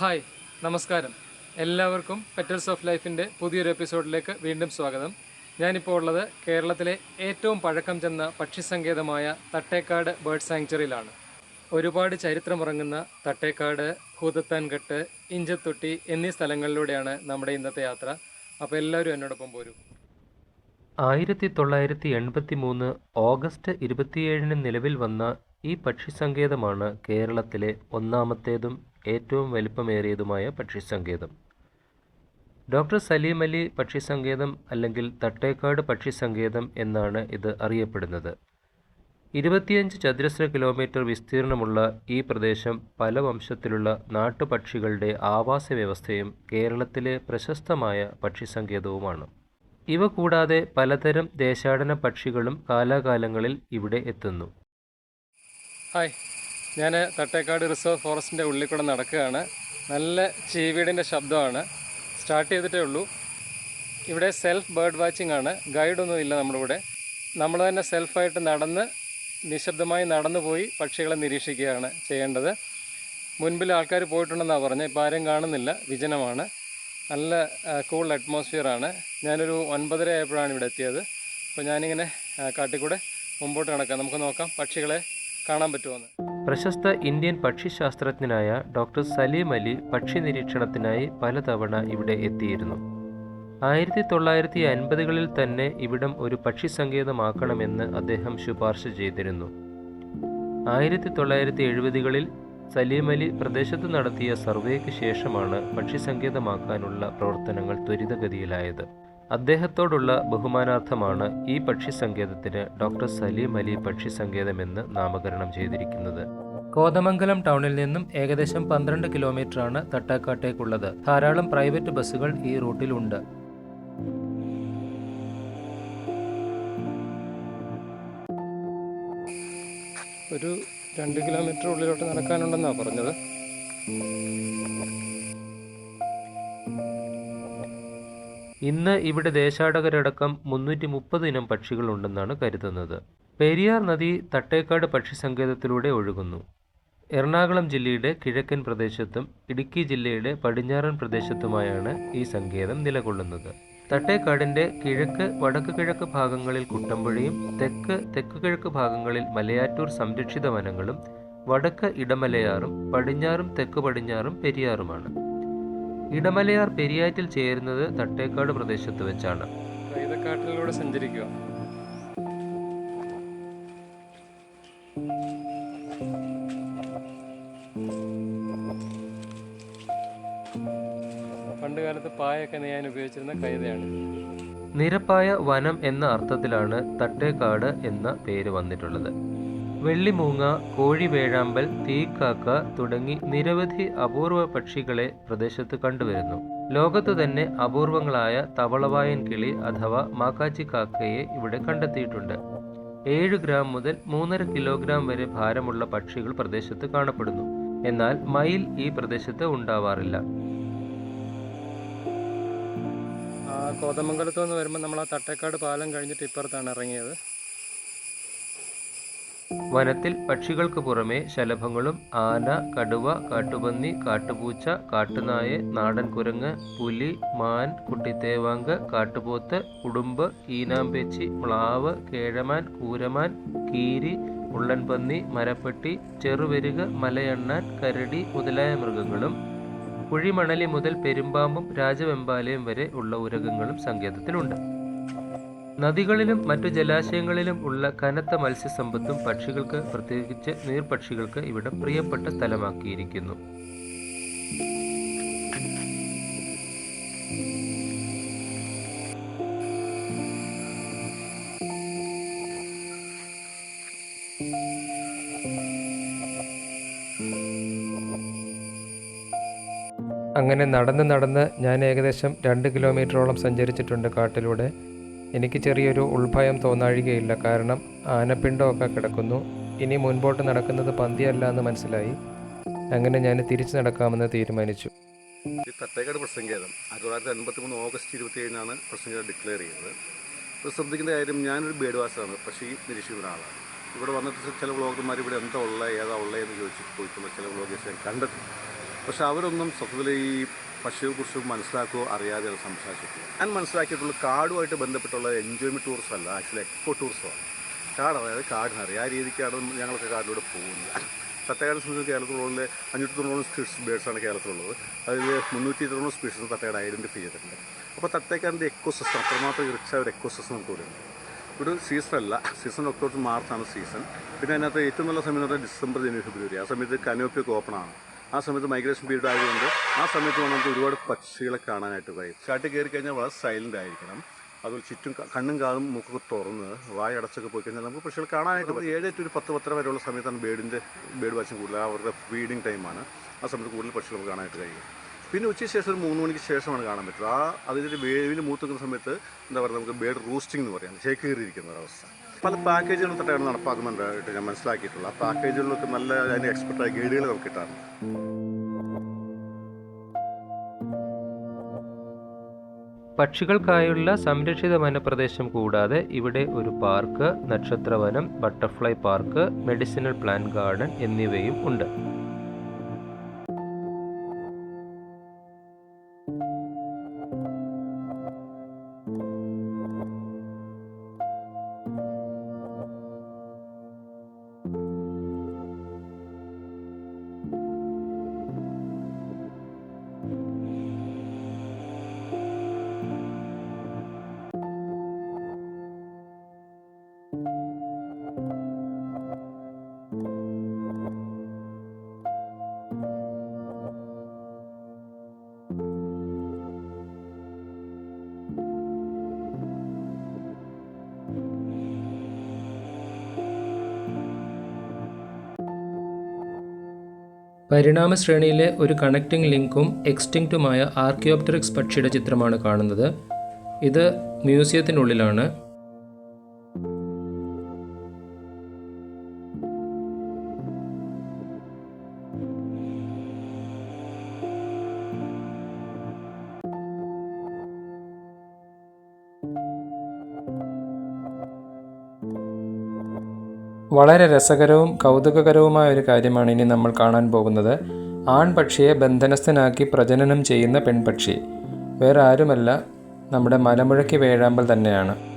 Hi നമസ്കാരം. എല്ലാവർക്കും petals of ലൈഫിന്റെ പുതിയൊരു എപ്പിസോഡിലേക്ക് വീണ്ടും സ്വാഗതം. ഞാനിപ്പോൾ ഉള്ളത് കേരളത്തിലെ ഏറ്റവും പഴക്കം ചെന്ന പക്ഷിസങ്കേതമായ തട്ടേക്കാട് ബേർഡ് സാങ്ച്വറിയിലാണ് ഒരുപാട് ചരിത്രമുറങ്ങുന്ന തട്ടേക്കാട് ഭൂതത്താൻകെട്ട് ഇഞ്ചത്തൊട്ടി എന്നീ സ്ഥലങ്ങളിലൂടെയാണ് നമ്മുടെ ഇന്നത്തെ യാത്ര. അപ്പോൾ എല്ലാവരും എന്നോടൊപ്പം പോരും. ആയിരത്തി തൊള്ളായിരത്തി എൺപത്തി മൂന്ന് ഓഗസ്റ്റ് ഇരുപത്തിയേഴിന് നിലവിൽ വന്ന ഈ പക്ഷിസങ്കേതമാണ് കേരളത്തിലെ ഒന്നാമത്തേതും ഏറ്റവും വലിപ്പമേറിയതുമായ പക്ഷിസങ്കേതം. ഡോക്ടർ സലീം അലി പക്ഷിസങ്കേതം അല്ലെങ്കിൽ തട്ടേക്കാട് പക്ഷിസങ്കേതം എന്നാണ് ഇത് അറിയപ്പെടുന്നത്. ഇരുപത്തിയഞ്ച് ചതുരശ്ര കിലോമീറ്റർ വിസ്തീർണമുള്ള ഈ പ്രദേശം പല വംശത്തിലുള്ള നാട്ടുപക്ഷികളുടെ ആവാസ വ്യവസ്ഥയും കേരളത്തിലെ പ്രശസ്തമായ പക്ഷിസങ്കേതവുമാണ്. ഇവ കൂടാതെ പലതരം ദേശാടന പക്ഷികളും കാലാകാലങ്ങളിൽ ഇവിടെ എത്തുന്നു. ഹായ്. ഞാൻ തട്ടേക്കാട് റിസർവ് ഫോറസ്റ്റിന്റെ ഉള്ളിൽ കൂടെ നടക്കുകയാണ്. നല്ല ചീവീടിന്റെ ശബ്ദമാണ്. സ്റ്റാർട്ട് ചെയ്തിട്ടേ ഉള്ളൂ. ഇവിടെ സെൽഫ് ബേർഡ് വാച്ചിങ് ആണ്. ഗൈഡൊന്നും ഇല്ല നമ്മുടെ ഇവിടെ നമ്മൾ തന്നെ സെൽഫായിട്ട് നടന്ന് നിശബ്ദമായി നടന്നു പോയി പക്ഷികളെ നിരീക്ഷിക്കുകയാണ് ചെയ്യേണ്ടത്. മുൻപിൽ ആൾക്കാർ പോയിട്ടുണ്ടെന്നാണ് പറഞ്ഞത്. ഇപ്പോൾ ആരും കാണുന്നില്ല. വിജനമാണ്. നല്ല കൂൾ അറ്റ്മോസ്ഫിയറാണ് ഞാനൊരു ഒൻപതര ആയപ്പോഴാണ് ഇവിടെ എത്തിയത്. അപ്പോൾ ഞാനിങ്ങനെ കാട്ടിക്കൂടെ മുമ്പോട്ട് നടക്കാം. നമുക്ക് നോക്കാം. പക്ഷികളെ കാണാൻ പറ്റുമെന്ന്. പ്രശസ്ത ഇന്ത്യൻ പക്ഷിശാസ്ത്രജ്ഞനായ ഡോക്ടർ സലീം അലി പക്ഷി നിരീക്ഷണത്തിനായി പലതവണ ഇവിടെ എത്തിയിരുന്നു. ആയിരത്തി തൊള്ളായിരത്തി അൻപതുകളിൽ തന്നെ ഇവിടം ഒരു പക്ഷി സങ്കേതമാക്കണമെന്ന് അദ്ദേഹം ശുപാർശ ചെയ്തിരുന്നു. ആയിരത്തി തൊള്ളായിരത്തി എഴുപതുകളിൽ സലീം അലി പ്രദേശത്ത് നടത്തിയ സർവേക്ക് ശേഷമാണ് പക്ഷി സങ്കേതമാക്കാനുള്ള പ്രവർത്തനങ്ങൾ ത്വരിതഗതിയിലായത്. അദ്ദേഹത്തോടുള്ള ബഹുമാനാർത്ഥമാണ് ഈ പക്ഷി പക്ഷിസങ്കേതത്തിന് ഡോക്ടർ സലീം അലി പക്ഷി സങ്കേതം എന്ന് നാമകരണം ചെയ്തിരിക്കുന്നത്. കോതമംഗലം ടൗണിൽ നിന്നും ഏകദേശം പന്ത്രണ്ട് കിലോമീറ്ററാണ് തട്ടാക്കാട്ടേക്കുള്ളത്. ധാരാളം പ്രൈവറ്റ് ബസ്സുകൾ ഈ റൂട്ടിലുണ്ട്. ഒരു രണ്ട് കിലോമീറ്റർ ഉള്ളിലോട്ട് നടക്കാനുണ്ടെന്നാണ് പറഞ്ഞത്. ഇന്ന് ഇവിടെ ദേശാടകരടക്കം മുന്നൂറ്റി മുപ്പത് ഇനം പക്ഷികളുണ്ടെന്നാണ് കരുതുന്നത്. പെരിയാർ നദി തട്ടേക്കാട് പക്ഷി സങ്കേതത്തിലൂടെ ഒഴുകുന്നു. എറണാകുളം ജില്ലയുടെ കിഴക്കൻ പ്രദേശത്തും ഇടുക്കി ജില്ലയുടെ പടിഞ്ഞാറൻ പ്രദേശത്തുമായാണ് ഈ സങ്കേതം നിലകൊള്ളുന്നത്. തട്ടേക്കാടിന്റെ കിഴക്ക് വടക്ക് കിഴക്ക് ഭാഗങ്ങളിൽ കുട്ടമ്പുഴയും തെക്ക് തെക്ക് കിഴക്ക് ഭാഗങ്ങളിൽ മലയാറ്റൂർ സംരക്ഷിത വനങ്ങളും വടക്ക് ഇടമലയാറും പടിഞ്ഞാറും തെക്ക് പടിഞ്ഞാറും പെരിയാറുമാണ്. ഇടമലയാർ പെരിയാറ്റിൽ ചേരുന്നത് തട്ടേക്കാട് പ്രദേശത്ത് വെച്ചാണ്. കൈതക്കാട്ടിലൂടെ സഞ്ചരിക്കുക. പായൊക്കെ നെയ്യാൻ ഉപയോഗിച്ചിരുന്ന കൈതയാണ്. നിരപ്പായ വനം എന്ന അർത്ഥത്തിലാണ് തട്ടേക്കാട് എന്ന പേര് വന്നിട്ടുള്ളത്. വെള്ളിമൂങ്ങ കോഴിവേഴാമ്പൽ തീക്കാക്ക തുടങ്ങി നിരവധി അപൂർവ പക്ഷികളെ പ്രദേശത്ത് കണ്ടുവരുന്നു. ലോകത്ത് തന്നെ അപൂർവങ്ങളായ തവളവായൻ കിളി അഥവാ മാക്കാച്ചി കാക്കയെ ഇവിടെ കണ്ടെത്തിയിട്ടുണ്ട്. ഏഴ് ഗ്രാം മുതൽ മൂന്നര കിലോഗ്രാം വരെ ഭാരമുള്ള പക്ഷികൾ പ്രദേശത്ത് കാണപ്പെടുന്നു. എന്നാൽ മയിൽ ഈ പ്രദേശത്ത് ഉണ്ടാവാറില്ല. കോതമംഗലത്ത് നിന്ന് വരുമ്പോൾ നമ്മൾ ആ തട്ടേക്കാട് പാലം കഴിഞ്ഞിട്ട് ഇപ്പുറത്താണ് ഇറങ്ങിയത്. വനത്തിൽ പക്ഷികൾക്ക് പുറമെ ശലഭങ്ങളും ആന കടുവ കാട്ടുപന്നി കാട്ടുപൂച്ച കാട്ടുനായ നാടൻ കുരങ്ങ് പുലി മാൻ കുട്ടിത്തേവാങ്ക് കാട്ടുപോത്ത് ഉടുമ്പ് ഈനാമ്പേച്ചി മ്ലാവ് കേഴമാൻ കൂരമാൻ കീരി ഉള്ളൻപന്നി മരപ്പെട്ടി ചെറുവരുക മലയണ്ണാൻ കരടി മുതലായ മൃഗങ്ങളും കുഴിമണലി മുതൽ പെരുമ്പാമ്പും രാജവെമ്പാലയും വരെ ഉള്ള ഉരകങ്ങളും സങ്കേതത്തിലുണ്ട്. നദികളിലും മറ്റു ജലാശയങ്ങളിലും ഉള്ള കനത്ത മത്സ്യസമ്പത്തും പക്ഷികൾക്ക് പ്രത്യേകിച്ച് നീർപക്ഷികൾക്ക് ഇവിടെ പ്രിയപ്പെട്ട സ്ഥലമാക്കിയിരിക്കുന്നു. അങ്ങനെ നടന്ന് നടന്ന് ഞാൻ ഏകദേശം രണ്ട് കിലോമീറ്ററോളം സഞ്ചരിച്ചിട്ടുണ്ട് കാട്ടിലൂടെ. എനിക്ക് ചെറിയൊരു ഉൾഭയം തോന്നാഴികയില്ല. കാരണം ആനപ്പിണ്ടമൊക്കെ കിടക്കുന്നു. ഇനി മുൻപോട്ട് നടക്കുന്നത് പന്തിയല്ല എന്ന് മനസ്സിലായി. അങ്ങനെ ഞാൻ തിരിച്ചു നടക്കാമെന്ന് തീരുമാനിച്ചു. തട്ടേക്കാട് പ്രസംഗേതം ആയിരത്തി തൊള്ളായിരത്തി അൻപത്തി മൂന്ന് ഓഗസ്റ്റ് ഇരുപത്തി ഏഴിനാണ് പ്രസംഗേതം ഡിക്ലെയർ ചെയ്തത്. ഇപ്പോൾ ശ്രദ്ധിക്കേണ്ട കാര്യം ഞാനൊരു ബേഡ് വാസാണ് പക്ഷേ ഈ നിരീക്ഷിക്കുന്ന ആളാണ്. ഇവിടെ വന്നിട്ട് ചില വ്ളോഗർമാർ ഇവിടെ എന്താ ഉള്ളത് ഏതാ ഉള്ളത് എന്ന് ചോദിച്ചിട്ട് പോയിട്ടുള്ള ചില വ്ളോഗേഴ്സ് ഞാൻ കണ്ടെത്തി. പക്ഷെ അവരൊന്നും സത്യത്തിൽ ഈ പക്ഷിയെക്കുറിച്ച് മനസ്സിലാക്കുകയോ അത് സംസാരിച്ചിട്ടുള്ളത് ഞാൻ മനസ്സിലാക്കിയിട്ടുള്ള കാടുമായിട്ട് ബന്ധപ്പെട്ടുള്ള എൻജോയ്മെന്റ് ടൂറിസം അല്ല ആക്ച്വലി എക്കോ ടൂറിസമാണ് കാട് അതായത് കാടിനറിയാം. ആ രീതിക്കാണ് ഞങ്ങളൊക്കെ കാടിലൂടെ പോകുന്നത്. തട്ടയാട് സംബന്ധിച്ച് കേരളത്തിലുള്ള അഞ്ഞൂറ്റി തൊണ്ണൂറ് സ്പീഷീസ് ബേഡ്സാണ് കേരളത്തിലുള്ളത്. അതിൽ മുന്നൂറ്റി തൊണ്ണൂറ് സ്പീഷീസ് തട്ടയാട് ഐഡന്റിഫൈ ചെയ്തിട്ടുണ്ട്. അപ്പോൾ തട്ടേക്കാടിന്റെ എക്കോ സിസ്റ്റം അത്രമാത്രം ഇറിച്ച ഒരു എക്കോ സിസ്റ്റം നമുക്ക് ഇവിടെ ഉണ്ട്. ഒരു സീസൺ അല്ല സീസൺ ഒക്ടോബർ മാർച്ചാണ് സീസൺ പിന്നെ അതിനകത്ത് ഏറ്റവും നല്ല സമയം എന്ന് പറഞ്ഞാൽ ഡിസംബർ ജനുവരി ഫെബ്രുവരി. ആ സമയത്ത് കനോപ്പിയൊക്കെ ഓപ്പൺ ആണ്. ആ സമയത്ത് മൈഗ്രേഷൻ പീരീഡ് ആയതുകൊണ്ട് ആ സമയത്ത് നമുക്ക് ഒരുപാട് പക്ഷികളെ കാണാനായിട്ട് കഴിയും ചാട്ടി കയറി കഴിഞ്ഞാൽ വളരെ സൈലന്റ് ആയിരിക്കണം. അതുപോലെ ചുറ്റും കണ്ണും കാതും മുക്കൊക്കെ തുറന്ന് വായ അടച്ചൊക്കെ പോയി കഴിഞ്ഞാൽ നമുക്ക് പക്ഷികൾ കാണാനായിട്ട് ഏഴ് ടു ഒരു പത്ത് പത്തര വരെയുള്ള സമയത്താണ് ബേഡിന്റെ ബേഡ് വാച്ചിങ് കൂടുതൽ അവരുടെ ഫീഡിങ് ടൈമാണ് ആ സമയത്ത് കൂടുതൽ പക്ഷികൾ നമുക്ക് കാണാനായിട്ട് കഴിയും പിന്നെ ഉച്ചയ്ക്ക് ശേഷം ഒരു മൂന്ന് മണിക്ക് ശേഷമാണ് കാണാൻ പറ്റുന്നത് ആ അതിന്റെ വേവിൽ മൂത്തുക്കുന്ന സമയത്ത് എന്താ പറയുക നമുക്ക് ബേഡ് റൂസ്റ്റിംഗ് എന്ന് പറയാം. ചേക്കേറിയിരിക്കുന്ന ഒരവസ്ഥ പല പാക്കേജുകളും തൊട്ടാണ് നടപ്പാക്കുന്നുണ്ടായിട്ട് ഞാൻ മനസ്സിലാക്കിയിട്ടുള്ളത്. ആ പാക്കേജുകളിലൊക്കെ നല്ല അതിന് എക്സ്പെർട്ടായ ഗൈഡുകൾ നമുക്ക് കിട്ടാറുണ്ട്. പക്ഷികൾക്കായുള്ള സംരക്ഷിത വനപ്രദേശം കൂടാതെ ഇവിടെ ഒരു park നക്ഷത്രവനം butterfly park medicinal plant garden എന്നിവയും ഉണ്ട്. പരിണാമ ശ്രേണിയിലെ ഒരു കണക്റ്റിംഗ് ലിങ്കും എക്സ്റ്റിങ്ക്റ്റുമായ ആർക്കിയോപ്റ്ററിക്സ് പക്ഷിയുടെ ചിത്രമാണ് കാണുന്നത്. ഇത് മ്യൂസിയത്തിനുള്ളിലാണ് വളരെ രസകരവും കൗതുകകരവുമായ ഒരു കാര്യമാണ് ഇനി നമ്മൾ കാണാൻ പോകുന്നത്. ആൺപക്ഷിയെ ബന്ധനസ്ഥനാക്കി പ്രജനനം ചെയ്യുന്ന പെൺപക്ഷി. വേറെ ആരുമല്ല നമ്മുടെ മലമുഴക്കി വേഴാമ്പൽ തന്നെയാണ്.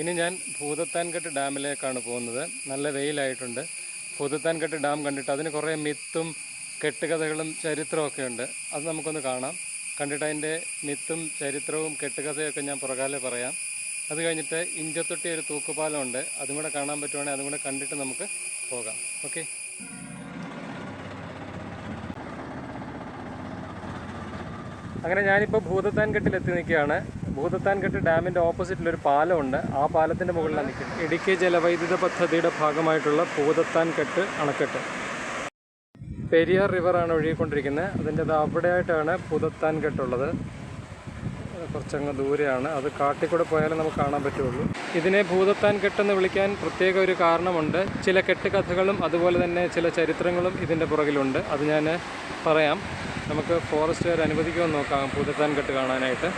ഇനി ഞാൻ ഭൂതത്താൻകെട്ട് ഡാമിലേക്കാണ് പോകുന്നത്. നല്ല വെയിലായിട്ടുണ്ട്. ഭൂതത്താൻകെട്ട് ഡാം കണ്ടിട്ട് അതിന് കുറേ മിത്തും കെട്ടുകഥകളും ചരിത്രമൊക്കെ ഉണ്ട്. അത് നമുക്കൊന്ന് കാണാം. കണ്ടിട്ട് അതിന്റെ മിത്തും ചരിത്രവും കെട്ടുകഥയൊക്കെ ഞാൻ പുറകാലെ പറയാം. അത് കഴിഞ്ഞിട്ട് ഇഞ്ചത്തൊട്ടി ഒരു തൂക്കുപാലമുണ്ട് അതും കൂടെ കാണാൻ പറ്റുവാണെങ്കിൽ അതും കൂടെ കണ്ടിട്ട് നമുക്ക് പോകാം. ഓക്കെ? അങ്ങനെ ഞാനിപ്പോൾ ഭൂതത്താൻകെട്ടിൽ എത്തി നിൽക്കുകയാണ്. ഭൂതത്താൻകെട്ട് ഡാമിന്റെ ഓപ്പോസിറ്റിൽ ഒരു പാലമുണ്ട്. ആ പാലത്തിന്റെ മുകളിലാണ് നിൽക്കുന്നത്. ഇടുക്കി ജലവൈദ്യുത പദ്ധതിയുടെ ഭാഗമായിട്ടുള്ള ഭൂതത്താൻകെട്ട് അണക്കെട്ട്. പെരിയാർ റിവറാണ് ഒഴുകിക്കൊണ്ടിരിക്കുന്നത്. അതിന്റെ അത് അവിടെയായിട്ടാണ് ഭൂതത്താൻകെട്ടുള്ളത്. കുറച്ചങ്ങ് ദൂരെയാണ്. അത് കാട്ടിക്കൂടെ പോയാലേ നമുക്ക് കാണാൻ പറ്റുള്ളൂ. ഇതിനെ ഭൂതത്താൻ കെട്ടെന്ന് വിളിക്കാൻ പ്രത്യേക ഒരു കാരണമുണ്ട്. ചില കെട്ടുകഥകളും അതുപോലെ തന്നെ ചില ചരിത്രങ്ങളും ഇതിന്റെ പുറകിലുണ്ട്. അത് ഞാൻ പറയാം. നമുക്ക് ഫോറസ്റ്റുകാർ അനുവദിക്കുമെന്ന് നോക്കാം. ഭൂതത്താൻ കെട്ട് കാണാനായിട്ട്.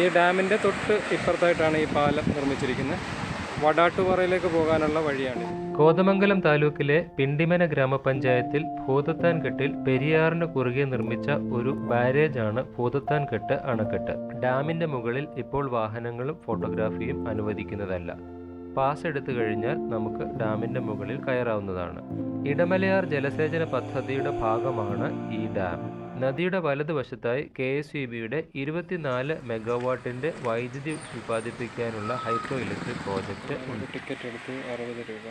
ഈ ഡാമിന്റെ തൊട്ട് ഇപ്പുറത്തായിട്ടാണ് ഈ പാലം നിർമ്മിച്ചിരിക്കുന്നത്. വടാട്ടുപാറയിലേക്ക് പോകാനുള്ള വഴിയാണ് കോതമംഗലം താലൂക്കിലെ പിണ്ടിമന ഗ്രാമപഞ്ചായത്തിൽ ഭൂതത്താൻകെട്ടിൽ പെരിയാറിന് കുറുകെ നിർമ്മിച്ച ഒരു ബാരേജാണ് ഭൂതത്താൻകെട്ട് അണക്കെട്ട്. ഡാമിന്റെ മുകളിൽ ഇപ്പോൾ വാഹനങ്ങളും ഫോട്ടോഗ്രാഫിയും അനുവദിക്കുന്നതല്ല. പാസ് എടുത്തു കഴിഞ്ഞാൽ നമുക്ക് ഡാമിന്റെ മുകളിൽ കയറാവുന്നതാണ്. ഇടമലയാർ ജലസേചന പദ്ധതിയുടെ ഭാഗമാണ് ഈ ഡാം. നദിയുടെ വലതുവശത്തായി കെ എസ് ഇ ബിയുടെ ഇരുപത്തിനാല് മെഗാവാട്ടിന്റെ വൈദ്യുതി ഉൽപ്പാദിപ്പിക്കാനുള്ള ഹൈഡ്രോ ഇലക്ട്രിക് പ്രോജക്റ്റ് ഉണ്ട്. ടിക്കറ്റ് എടുത്ത് അറുപത് രൂപ.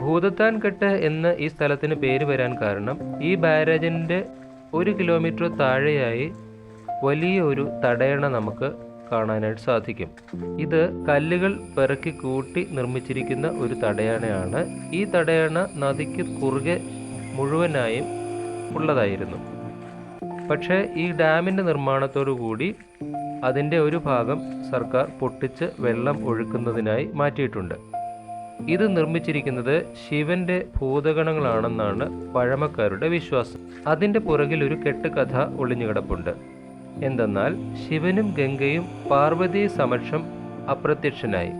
ഭൂതത്താൻകെട്ട് എന്ന് ഈ സ്ഥലത്തിന് പേര് വരാൻ കാരണം ഈ ബാരേജിന്റെ ഒരു കിലോമീറ്റർ താഴെയായി വലിയ ഒരു തടയണ നമുക്ക് കാണാനായിട്ട് സാധിക്കും. ഇത് കല്ലുകൾ പെറുക്കി കൂട്ടി നിർമ്മിച്ചിരിക്കുന്ന ഒരു തടയണയാണ് ഈ തടയണ നദിക്ക് കുറുകെ മുഴുവനായും ഉള്ളതായിരുന്നു. പക്ഷേ ഈ ഡാമിന്റെ നിർമ്മാണത്തോടു കൂടി അതിന്റെ ഒരു ഭാഗം സർക്കാർ പൊട്ടിച്ച് വെള്ളം ഒഴുക്കുന്നതിനായി മാറ്റിയിട്ടുണ്ട്. ഇത് നിർമ്മിച്ചിരിക്കുന്നത് ശിവന്റെ ഭൂതഗണങ്ങളാണെന്നാണ് പഴമക്കാരുടെ വിശ്വാസം. അതിന്റെ പുറകിൽ ഒരു കെട്ടുകഥ ഒളിഞ്ഞുകിടപ്പുണ്ട്. എന്തെന്നാൽ ശിവനും ഗംഗയും പാർവതി സമക്ഷം അപ്രത്യക്ഷനായി.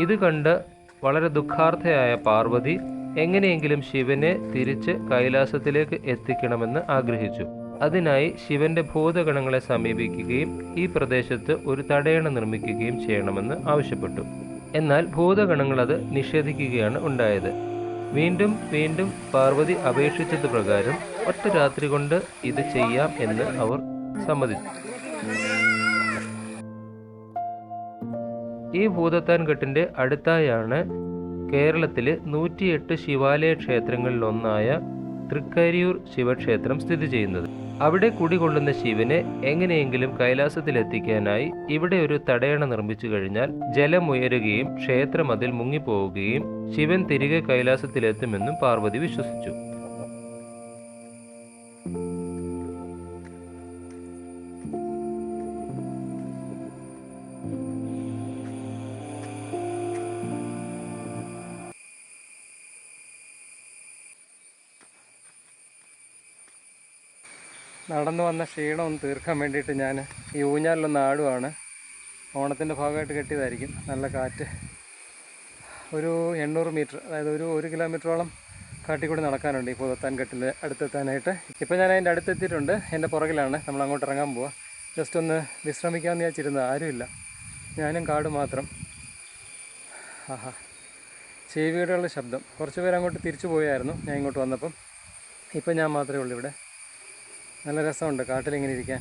ഇത് കണ്ട് വളരെ ദുഃഖാർത്ഥയായ പാർവതി എങ്ങനെയെങ്കിലും ശിവനെ തിരിച്ച് കൈലാസത്തിലേക്ക് എത്തിക്കണമെന്ന് ആഗ്രഹിച്ചു. അതിനായി ശിവന്റെ ഭൂതഗണങ്ങളെ സമീപിക്കുകയും ഈ പ്രദേശത്ത് ഒരു തടയണ നിർമ്മിക്കുകയും ചെയ്യണമെന്ന് ആവശ്യപ്പെട്ടു. എന്നാൽ ഭൂതഗണങ്ങൾ അത് നിഷേധിക്കുകയാണ് ഉണ്ടായത്. വീണ്ടും വീണ്ടും പാർവതി അപേക്ഷിച്ചത് പ്രകാരം ഒറ്റ രാത്രി കൊണ്ട് ഇത് ചെയ്യാം എന്ന് അവർ സമ്മതിച്ചു. ഈ ഭൂതത്താൻ കെട്ടിന്റെ അടുത്തായാണ് കേരളത്തിലെ നൂറ്റിയെട്ട് ശിവാലയ ക്ഷേത്രങ്ങളിലൊന്നായ തൃക്കരിയൂർ ശിവക്ഷേത്രം സ്ഥിതി ചെയ്യുന്നത്. അവിടെ കുടികൊള്ളുന്ന ശിവനെ എങ്ങനെയെങ്കിലും കൈലാസത്തിലെത്തിക്കാനായി ഇവിടെ ഒരു തടയണ നിർമ്മിച്ചു കഴിഞ്ഞാൽ ജലം ഉയരുകയും ക്ഷേത്രം അതിൽ മുങ്ങിപ്പോവുകയും ശിവൻ തിരികെ കൈലാസത്തിലെത്തുമെന്നും പാർവതി വിശ്വസിച്ചു. നടന്നു വന്ന ക്ഷീണം ഒന്ന് തീർക്കാൻ വേണ്ടിയിട്ട് ഞാൻ ഈ ഊഞ്ഞാലിലൊന്ന് ആടുവാണ്. ഓണത്തിന്റെ ഭാഗമായിട്ട് കെട്ടിയതായിരിക്കും. നല്ല കാറ്റ്. ഒരു എണ്ണൂറ് മീറ്റർ അതായത് ഒരു ഒരു കിലോമീറ്ററോളം കാട്ടിൽ കൂടി നടക്കാനുണ്ട് ഈ പുതത്താൻ കെട്ടിൽ അടുത്തെത്താനായിട്ട്. ഇപ്പോൾ ഞാൻ അതിന്റെ അടുത്തെത്തിയിട്ടുണ്ട്. എന്റെ പുറകിലാണ്. നമ്മൾ അങ്ങോട്ട് ഇറങ്ങാൻ പോവുക ജസ്റ്റ് ഒന്ന് വിശ്രമിക്കാമെന്ന് വിചാരിച്ചിരുന്നത് ആരുമില്ല. ഞാനും കാട് മാത്രം. ആഹാ. ചെവിയുടെ ശബ്ദം. കുറച്ച് പേര് അങ്ങോട്ട് തിരിച്ചു പോയായിരുന്നു ഞാൻ ഇങ്ങോട്ട് വന്നപ്പം. ഇപ്പം ഞാൻ മാത്രമേ ഉള്ളൂ ഇവിടെ. നല്ല രസമുണ്ട് കാട്ടിലിങ്ങനെ ഇരിക്കാൻ.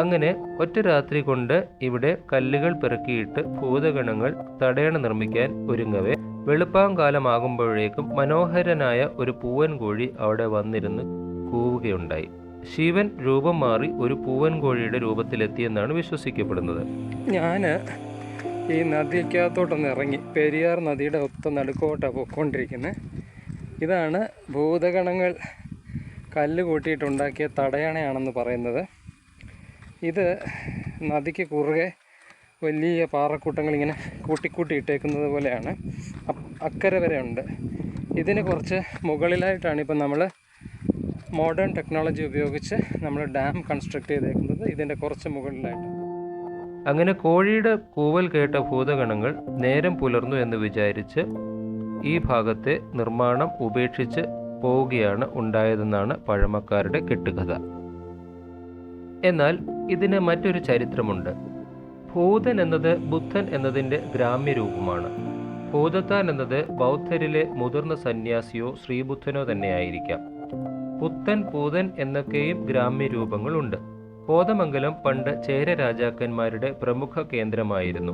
അങ്ങനെ ഒറ്റ രാത്രി കൊണ്ട് ഇവിടെ കല്ലുകൾ പെറുക്കിയിട്ട് ഭൂതഗണങ്ങൾ തടയണ നിർമ്മിക്കാൻ ഒരുങ്ങവേ. വെളുപ്പാങ്കാലമാകുമ്പോഴേക്കും മനോഹരനായ ഒരു പൂവൻ കോഴി അവിടെ വന്നിരുന്ന് കൂവുകയുണ്ടായി. ശിവൻ രൂപം മാറി ഒരു പൂവൻ കോഴിയുടെ രൂപത്തിലെത്തിയെന്നാണ് വിശ്വസിക്കപ്പെടുന്നത്. ഞാൻ ഈ നദിക്കകത്തോട്ടൊന്ന് ഇറങ്ങി പെരിയാർ നദിയുടെ ഒത്ത നടുക്കോട്ടാണ് പോയിക്കൊണ്ടിരിക്കുന്നത് ഇതാണ് ഭൂതഗണങ്ങൾ കല്ല് കൂട്ടിയിട്ടുണ്ടാക്കിയ തടയണയാണെന്ന് പറയുന്നത്. ഇത് നദിക്ക് കുറുകെ വലിയ പാറക്കൂട്ടങ്ങൾ ഇങ്ങനെ കൂട്ടിക്കൂട്ടി ഇട്ടേക്കുന്നത് പോലെയാണ് അക്കരെ വരെ ഉണ്ട്. ഇതിന് കുറച്ച് മുകളിലായിട്ടാണ് ഇപ്പം നമ്മൾ മോഡേൺ ടെക്നോളജി ഉപയോഗിച്ച് നമ്മൾ ഡാം കൺസ്ട്രക്ട് ചെയ്തേക്കുന്നത്. ഇതിന്റെ കുറച്ച് മുകളിലായിട്ട്. അങ്ങനെ കോഴിയുടെ കൂവൽ കേട്ട ഭൂതഗണങ്ങൾ നേരം പുലർന്നു എന്ന് വിചാരിച്ച് ഈ ഭാഗത്തെ നിർമ്മാണം ഉപേക്ഷിച്ച് പോവുകയാണ് ഉണ്ടായതെന്നാണ് പഴമക്കാരുടെ കെട്ടുകഥ. എന്നാൽ ഇതിന് മറ്റൊരു ചരിത്രമുണ്ട്. ഭൂതൻ എന്നത് ബുദ്ധൻ എന്നതിന്റെ ഗ്രാമ്യരൂപമാണ്. ഭൂതത്താൻ എന്നത് ബൗദ്ധരിലെ മുതിർന്ന സന്യാസിയോ ശ്രീബുദ്ധനോ തന്നെയായിരിക്കാം. പുത്തൻ പൂതൻ എന്നൊക്കെയും ഗ്രാമ്യരൂപങ്ങളുണ്ട്. കോതമംഗലം പണ്ട് ചേര രാജാക്കന്മാരുടെ പ്രമുഖ കേന്ദ്രമായിരുന്നു.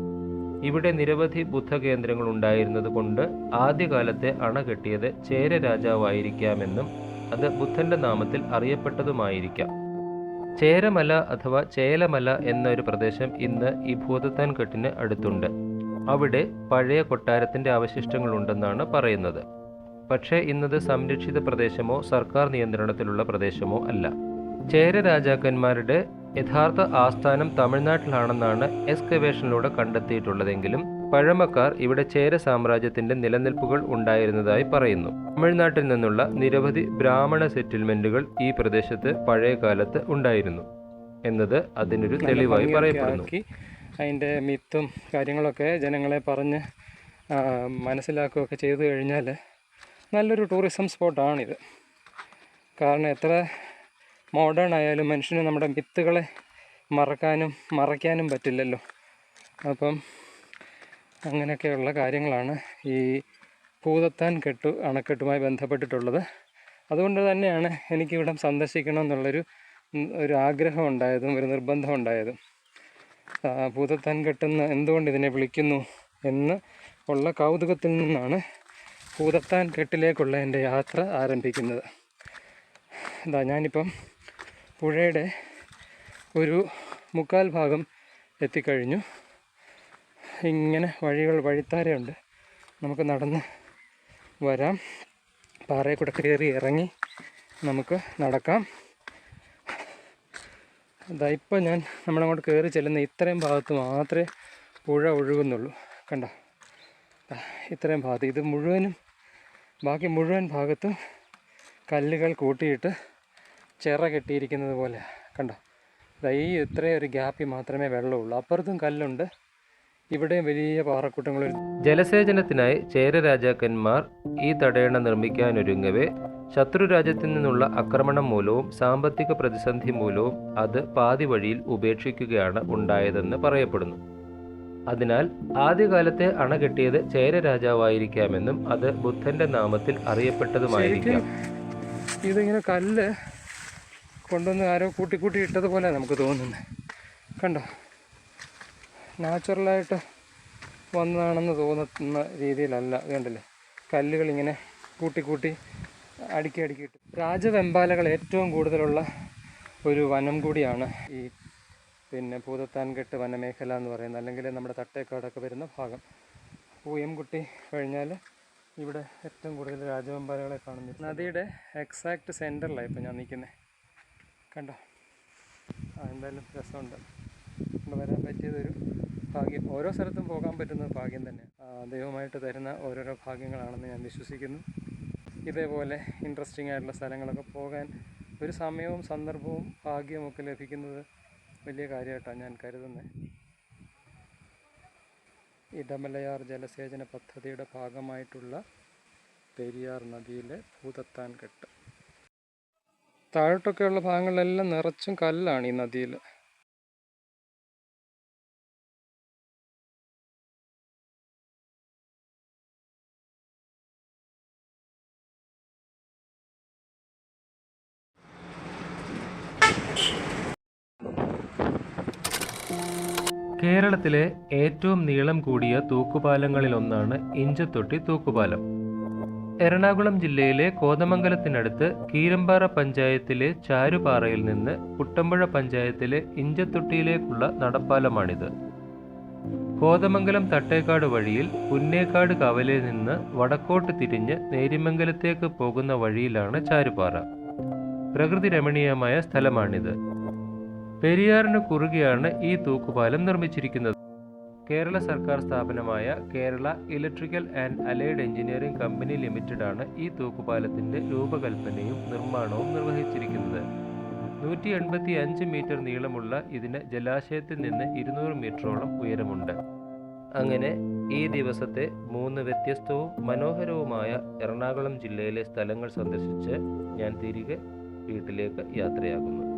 ഇവിടെ നിരവധി ബുദ്ധകേന്ദ്രങ്ങൾ ഉണ്ടായിരുന്നത് കൊണ്ട് ആദ്യകാലത്തെ അണ കെട്ടിയത് ചേര രാജാവായിരിക്കാമെന്നും അത് ബുദ്ധന്റെ നാമത്തിൽ അറിയപ്പെട്ടതുമായിരിക്കാം. ചേരമല അഥവാ ചേലമല എന്നൊരു പ്രദേശം ഇന്ന് ഈ ഭൂതത്താൻ കെട്ടിന് അടുത്തുണ്ട്. അവിടെ പഴയ കൊട്ടാരത്തിന്റെ അവശിഷ്ടങ്ങളുണ്ടെന്നാണ് പറയുന്നത്. പക്ഷേ ഇന്നത് സംരക്ഷിത പ്രദേശമോ സർക്കാർ നിയന്ത്രണത്തിലുള്ള പ്രദേശമോ അല്ല. ചേര രാജാക്കന്മാരുടെ യഥാർത്ഥ ആസ്ഥാനം തമിഴ്നാട്ടിലാണെന്നാണ് എക്സ്കവേഷനിലൂടെ കണ്ടെത്തിയിട്ടുള്ളതെങ്കിലും പഴമക്കാർ ഇവിടെ ചേര സാമ്രാജ്യത്തിന്റെ നിലനിൽപ്പുകൾ ഉണ്ടായിരുന്നതായി പറയുന്നു. തമിഴ്നാട്ടിൽ നിന്നുള്ള നിരവധി ബ്രാഹ്മണ സെറ്റിൽമെന്റുകൾ ഈ പ്രദേശത്ത് പഴയ കാലത്ത് ഉണ്ടായിരുന്നു എന്നത് അതിനൊരു തെളിവായി പറയപ്പെടുന്നു. അതിന്റെ മിത്തും കാര്യങ്ങളൊക്കെ ജനങ്ങളെ പറഞ്ഞ് മനസ്സിലാക്കുകയൊക്കെ ചെയ്തു കഴിഞ്ഞാൽ നല്ലൊരു ടൂറിസം സ്പോട്ടാണിത് കാരണം എത്ര മോഡേൺ ആയാലും മനുഷ്യന് നമ്മുടെ വിത്തുകളെ മറക്കാനും മറയ്ക്കാനും പറ്റില്ലല്ലോ. അപ്പം അങ്ങനെയൊക്കെയുള്ള കാര്യങ്ങളാണ് ഈ പൂതത്താൻ കെട്ടു അണക്കെട്ടുമായി ബന്ധപ്പെട്ടിട്ടുള്ളത്. അതുകൊണ്ട് തന്നെയാണ് എനിക്കിവിടം സന്ദർശിക്കണം എന്നുള്ളൊരു ഒരു ആഗ്രഹം ഉണ്ടായതും ഒരു നിർബന്ധം ഉണ്ടായതും പൂതത്താൻ കെട്ടെന്ന് എന്തുകൊണ്ട് ഇതിനെ വിളിക്കുന്നു എന്ന് ഉള്ള കൗതുകത്തിൽ നിന്നാണ് ഭൂതത്താൻ കെട്ടിലേക്കുള്ള എന്റെ യാത്ര ആരംഭിക്കുന്നത്. ഇതാ ഞാനിപ്പം പുഴയുടെ ഒരു മുക്കാൽ ഭാഗം എത്തിക്കഴിഞ്ഞു. ഇങ്ങനെ വഴികൾ വഴിത്താരയുണ്ട്. നമുക്ക് നടന്ന് വരാം. പാറയിൽ കൂടെ കയറി ഇറങ്ങി നമുക്ക് നടക്കാം. അതാ ഇപ്പം ഞാൻ നമ്മളങ്ങോട്ട് കയറി ചെല്ലുന്ന ഇത്രയും ഭാഗത്ത് മാത്രമേ പുഴ ഒഴുകുന്നുള്ളൂ. കണ്ട? ഇത്രയും ഭാഗത്ത്. ഇത് മുഴുവനും ബാക്കി മുഴുവൻ ഭാഗത്തും കല്ലുകൾ കൂട്ടിയിട്ട് ചിറ കെട്ടിയിരിക്കുന്നത് പോലെ. കണ്ടോ? ഈ ഇത്രയും ഒരു ഗ്യാപ്പിൽ മാത്രമേ വെള്ളമുള്ളൂ. അപ്പുറത്തും കല്ലുണ്ട്. ഇവിടെയും വലിയ പാറക്കൂട്ടങ്ങൾ ജലസേചനത്തിനായി ചേര രാജാക്കന്മാർ ഈ തടയണ നിർമ്മിക്കാനൊരുങ്ങവേ. ശത്രു രാജ്യത്തു നിന്നുള്ള ആക്രമണം മൂലവും സാമ്പത്തിക പ്രതിസന്ധി മൂലവും അത് പാതി വഴിയിൽ ഉപേക്ഷിക്കുകയാണ് ഉണ്ടായതെന്ന് പറയപ്പെടുന്നു. അതിനാൽ ആദ്യകാലത്തെ അണ കെട്ടിയത് ചേര രാജാവായിരിക്കാമെന്നും അത് ബുദ്ധന്റെ നാമത്തിൽ അറിയപ്പെട്ടതുമായിരിക്കാം. ഇതിങ്ങനെ കല്ല് കൊണ്ടുവന്ന് ആരോ കൂട്ടി കൂട്ടി ഇട്ടതുപോലെ നമുക്ക് തോന്നുന്നത് കണ്ടോ? നാച്ചുറലായിട്ട് വന്നതാണെന്ന് തോന്നുന്ന രീതിയിലല്ല കണ്ടില്ലേ? കല്ലുകൾ ഇങ്ങനെ കൂട്ടി കൂട്ടി അടുക്കി അടുക്കി ഇട്ടു. രാജവെമ്പാലകൾ ഏറ്റവും കൂടുതലുള്ള ഒരു വനം കൂടിയാണ് ഈ പിന്നെ ഭൂതത്താൻകെട്ട് വനമേഖല എന്ന് പറയുന്നത്. അല്ലെങ്കിൽ നമ്മുടെ തട്ടേക്കാടൊക്കെ വരുന്ന ഭാഗം. പൂയംകുട്ടി കഴിഞ്ഞാൽ ഇവിടെ ഏറ്റവും കൂടുതൽ രാജവെമ്പാലകളെ കാണുന്നു നദിയുടെ എക്സാക്ട് സെന്ററിലാണ് ഇപ്പം ഞാൻ നിൽക്കുന്നത് കണ്ടോ? ആ എന്തായാലും രസമുണ്ട്. ഇവിടെ വരാൻ പറ്റിയതൊരു ഭാഗ്യം. ഓരോ സ്ഥലത്തും പോകാൻ പറ്റുന്ന ഭാഗ്യം തന്നെ. ദൈവമായിട്ട് തരുന്ന ഓരോരോ ഭാഗ്യങ്ങളാണെന്ന് ഞാൻ വിശ്വസിക്കുന്നു. ഇതേപോലെ ഇൻട്രസ്റ്റിംഗ് ആയിട്ടുള്ള സ്ഥലങ്ങളൊക്കെ പോകാൻ ഒരു സമയവും സന്ദർഭവും ഭാഗ്യമൊക്കെ ലഭിക്കുന്നത് വലിയ കാര്യമായിട്ടാണ് ഞാൻ കരുതുന്നത്. ഇടമലയാർ ജലസേചന പദ്ധതിയുടെ ഭാഗമായിട്ടുള്ള പെരിയാർ നദിയിലെ ഭൂതത്താൻ കെട്ട് താഴോട്ടൊക്കെയുള്ള ഭാഗങ്ങളിലെല്ലാം നിറച്ചും കല്ലാണ് ഈ നദിയിൽ കേരളത്തിലെ ഏറ്റവും നീളം കൂടിയ തൂക്കുപാലങ്ങളിലൊന്നാണ് ഇഞ്ചത്തൊട്ടി തൂക്കുപാലം. എറണാകുളം ജില്ലയിലെ കോതമംഗലത്തിനടുത്ത് കീരമ്പാറ പഞ്ചായത്തിലെ ചാരുപാറയിൽ നിന്ന് കുട്ടമ്പുഴ പഞ്ചായത്തിലെ ഇഞ്ചത്തൊട്ടിയിലേക്കുള്ള നടപ്പാലമാണിത്. കോതമംഗലം തട്ടേക്കാട് വഴിയിൽ പുന്നേക്കാട് കവലയിൽ നിന്ന് വടക്കോട്ട് തിരിഞ്ഞ് നേരിമംഗലത്തേക്ക് പോകുന്ന വഴിയിലാണ് ചാരുപാറ. പ്രകൃതി രമണീയമായ സ്ഥലമാണിത്. പെരിയാറിന് കുറുകെയാണ് ഈ തൂക്കുപാലം നിർമ്മിച്ചിരിക്കുന്നത്. കേരള സർക്കാർ സ്ഥാപനമായ Kerala electrical and allied engineering company limited ആണ് ഈ തൂക്കുപാലത്തിന്റെ രൂപകൽപ്പനയും നിർമ്മാണവും നിർവഹിച്ചിരിക്കുന്നത്. നൂറ്റി എൺപത്തി അഞ്ച് മീറ്റർ നീളമുള്ള ഇതിന് ജലാശയത്തിൽ നിന്ന് ഇരുന്നൂറ് മീറ്ററോളം ഉയരമുണ്ട്. അങ്ങനെ ഈ ദിവസത്തെ മൂന്ന് വ്യത്യസ്തവും മനോഹരവുമായ എറണാകുളം ജില്ലയിലെ സ്ഥലങ്ങൾ സന്ദർശിച്ച് ഞാൻ തിരികെ വീട്ടിലേക്ക് യാത്രയാകുന്നു.